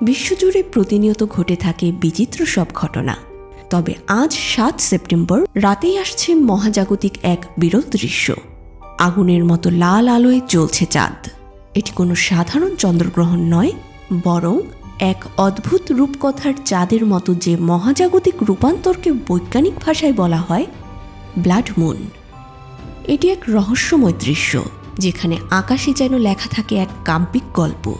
বিশ্বজুড়ে প্রতিনিয়ত ঘটে থাকে বিচিত্র সব ঘটনা। তবে আজ সাত সেপ্টেম্বর রাতেই আসছে মহাজাগতিক এক বিরল দৃশ্য। আগুনের মতো লাল আলোয় জ্বলছে চাঁদ। এটি কোনো সাধারণ চন্দ্রগ্রহণ নয়, বরং এক অদ্ভুত রূপকথার চাঁদের মতো যে মহাজাগতিক রূপান্তরকে বৈজ্ঞানিক ভাষায় বলা হয়, ব্লাড মুন। এটি এক রহস্যময় দৃশ্য, যেখানে আকাশে যেন লেখা থাকে এক কাম্পিক গল্প।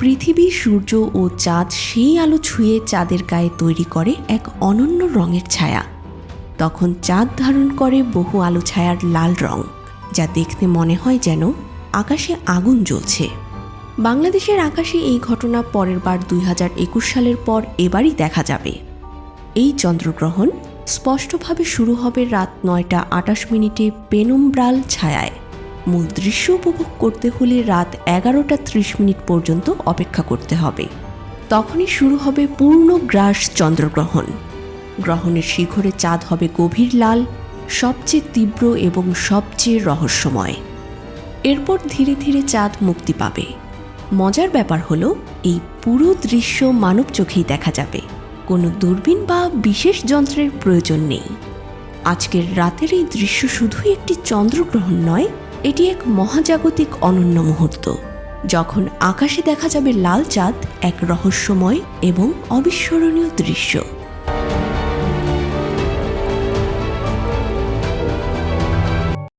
পৃথিবী সূর্য ও চাঁদ সেই আলো ছুঁয়ে চাঁদের গায়ে তৈরি করে এক অনন্য রঙের ছায়া। তখন চাঁদ ধারণ করে বহু আলো ছায়ার লাল রং, যা দেখতে মনে হয় যেন আকাশে আগুন জ্বলছে। বাংলাদেশের আকাশে এই ঘটনা পরের বার দুই হাজার একুশ সালের পর এবারই দেখা যাবে। এই চন্দ্রগ্রহণ স্পষ্টভাবে শুরু হবে রাত নয়টা আটাশ মিনিটে পেনুমব্রাল ছায়ায়। মূল দৃশ্য উপভোগ করতে হলে রাত এগারোটা ত্রিশ মিনিট পর্যন্ত অপেক্ষা করতে হবে। তখনই শুরু হবে পূর্ণ গ্রাস চন্দ্রগ্রহণ। গ্রহণের শিখরে চাঁদ হবে গভীর লাল, সবচেয়ে তীব্র এবং সবচেয়ে রহস্যময়। এরপর ধীরে ধীরে চাঁদ মুক্তি পাবে। মজার ব্যাপার হলো, এই পুরো দৃশ্য মানব চোখেই দেখা যাবে। কোনো দূরবীন বা বিশেষ যন্ত্রের প্রয়োজন নেই। আজকের রাতের এই দৃশ্য শুধুই একটি চন্দ্রগ্রহণ নয় এটি এক মহাজাগতিক অনন্য মুহূর্ত, যখন আকাশে দেখা যাবে লাল চাঁদ এক রহস্যময় এবং অবিস্মরণীয় দৃশ্য।